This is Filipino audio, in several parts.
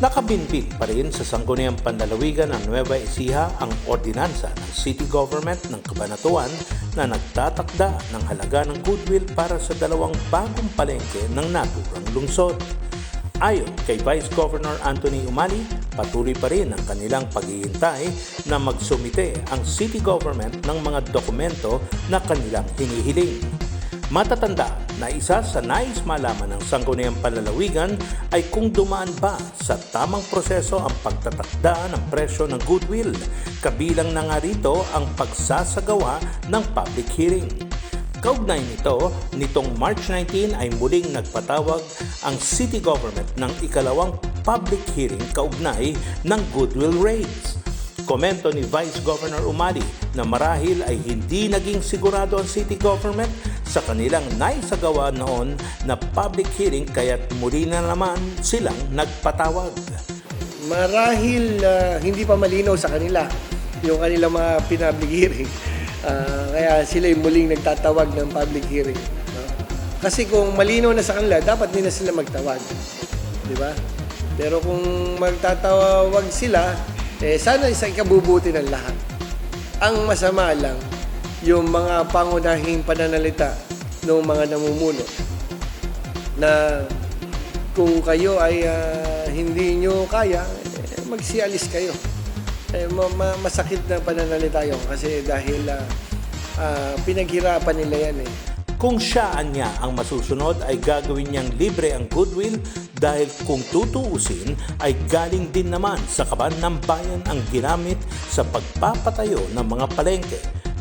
Nakabinbit pa rin sa sangguniang panlalawigan ng Nueva Ecija ang ordinansa ng City Government ng Cabanatuan na nagtatakda ng halaga ng goodwill para sa dalawang bagong palengke ng naturang lungsod. Ayon kay Vice Governor Anthony Umali, patuloy pa rin ang kanilang paghihintay na magsumite ang city government ng mga dokumento na kanilang hinihiling. Matatanda na isa sa nais malaman ng sangguniang palalawigan ay kung dumaan ba sa tamang proseso ang pagtatakda ng presyo ng goodwill. Kabilang na nga rito ang pagsasagawa ng public hearing. Kaugnay nito, nitong March 19 ay muling nagpatawag ang city government ng ikalawang public hearing kaugnay ng goodwill rates. Komento ni Vice Governor Umali na marahil ay hindi naging sigurado ang city government sa kanilang naisagawa noon na public hearing kaya't muli na naman silang nagpatawag. marahil ah, hindi pa malinaw sa kanila yung kanilang mga pinablik hearing. Ah, kaya sila yung muling nagtatawag ng public hearing. no? Kasi kung malinaw na sa kanila, dapat din na sila magtawag. Di ba? Pero kung magtatawag sila, eh, sana isa ikabubuti ng lahat. Ang masama lang, yung mga pangunahing pananalita ng mga namumuno na kung kayo ay ah, hindi nyo kaya, eh, magsialis kayo. Eh, ma- ma- masakit na pananalita yun kasi dahil ah, ah, pinaghirapan nila yan eh. Kung siyaan niya ang masusunod ay gagawin niyang libre ang goodwill dahil kung tutuusin ay galing din naman sa kaban ng bayan ang ginamit sa pagpapatayo ng mga palengke.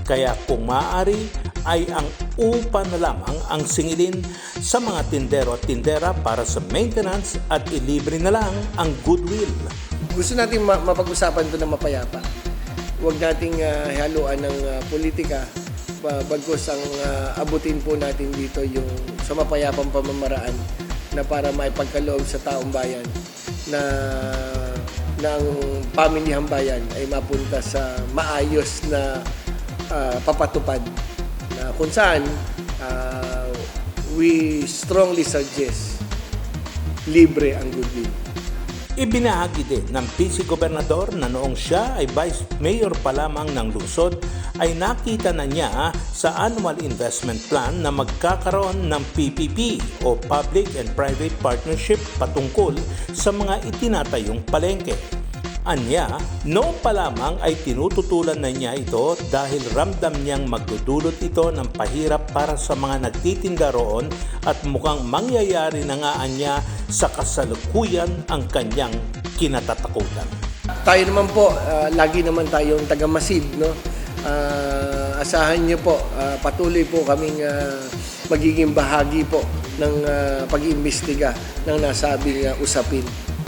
Kaya kung maaari ay ang upa na lamang ang singilin sa mga tindero at tindera para sa maintenance at ilibre na lang ang goodwill. Gusto natin ma- mapag-usapan ito ng mapayapa. Huwag nating ah, haluan ng ah, politika ba- bagkus ang ah, abutin po natin dito yung sa mapayapang pamamaraan na para maipagkaloob sa taong bayan na ng pamilihang bayan ay mapunta sa maayos na ah, papatupad na kung saan ah, we strongly suggest libre ang goodwill. Ibinahagi din ng PC Gobernador na noong siya ay Vice Mayor pa lamang ng lungsod ay nakita na niya sa Annual Investment Plan na magkakaroon ng PPP o Public and Private Partnership patungkol sa mga itinatayong palengke. Anya, noon pa lamang ay tinututulan na niya ito dahil ramdam niyang magdudulot ito ng pahirap para sa mga nagtitinda roon at mukhang mangyayari na nga anya sa kasalukuyan ang kanyang kinatatakutan. Tayo naman po, ah, lagi naman tayong taga-masid, no? Ah, asahan niyo po, ah, patuloy po kaming ah, magiging bahagi po ng ah, pag-iimbestiga ng nasabing ah, usapin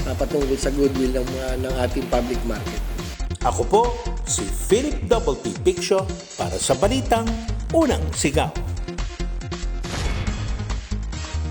ah, patungkol sa goodwill ng, mga ng ating public market. Ako po si Philip Double P. Piccio para sa Balitang Unang Sigaw.